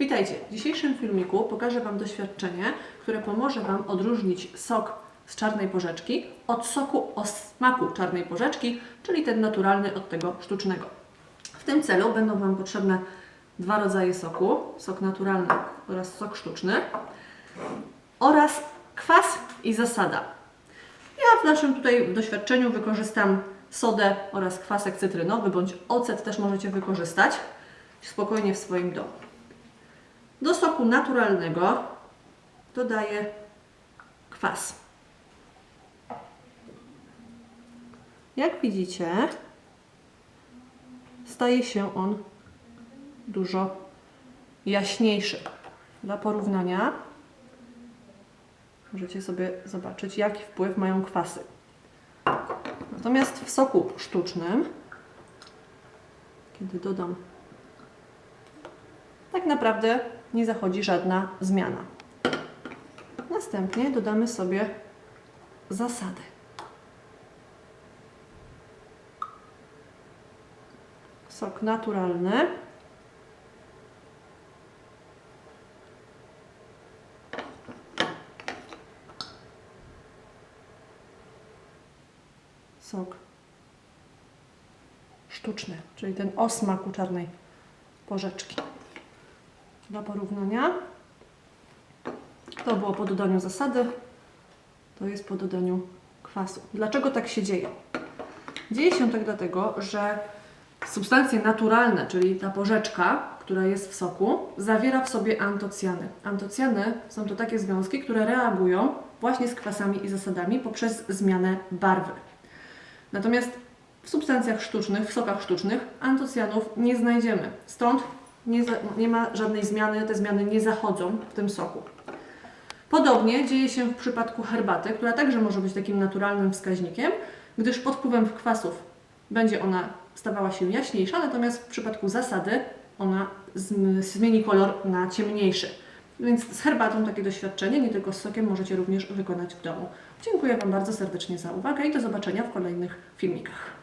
Witajcie. W dzisiejszym filmiku pokażę Wam doświadczenie, które pomoże Wam odróżnić sok z czarnej porzeczki od soku o smaku czarnej porzeczki, czyli ten naturalny od tego sztucznego. W tym celu będą Wam potrzebne dwa rodzaje soku, sok naturalny oraz sok sztuczny oraz kwas i zasada. Ja w naszym tutaj doświadczeniu wykorzystam sodę oraz kwasek cytrynowy, bądź ocet też możecie wykorzystać spokojnie w swoim domu. Do soku naturalnego dodaję kwas. Jak widzicie, staje się on dużo jaśniejszy. Dla porównania możecie sobie zobaczyć, jaki wpływ mają kwasy. Natomiast w soku sztucznym, kiedy dodam, tak naprawdę nie zachodzi żadna zmiana. Następnie dodamy sobie zasady. Sok naturalny. sok sztuczny, czyli ten o smaku czarnej porzeczki. Dla porównania to było po dodaniu zasady, to jest po dodaniu kwasu. Dlaczego tak się dzieje? Dzieje się tak dlatego, że substancje naturalne, czyli ta porzeczka, która jest w soku, zawiera w sobie antocjany. Antocjany są to takie związki, które reagują właśnie z kwasami i zasadami poprzez zmianę barwy. Natomiast w substancjach sztucznych, w sokach sztucznych antocjanów nie znajdziemy. Stąd nie, za, nie ma żadnej zmiany, te zmiany nie zachodzą w tym soku. Podobnie dzieje się w przypadku herbaty, która także może być takim naturalnym wskaźnikiem, gdyż pod wpływem kwasów będzie ona stawała się jaśniejsza, natomiast w przypadku zasady ona zm- zmieni kolor na ciemniejszy. Więc z herbatą takie doświadczenie, nie tylko z sokiem, możecie również wykonać w domu. Dziękuję Wam bardzo serdecznie za uwagę i do zobaczenia w kolejnych filmikach.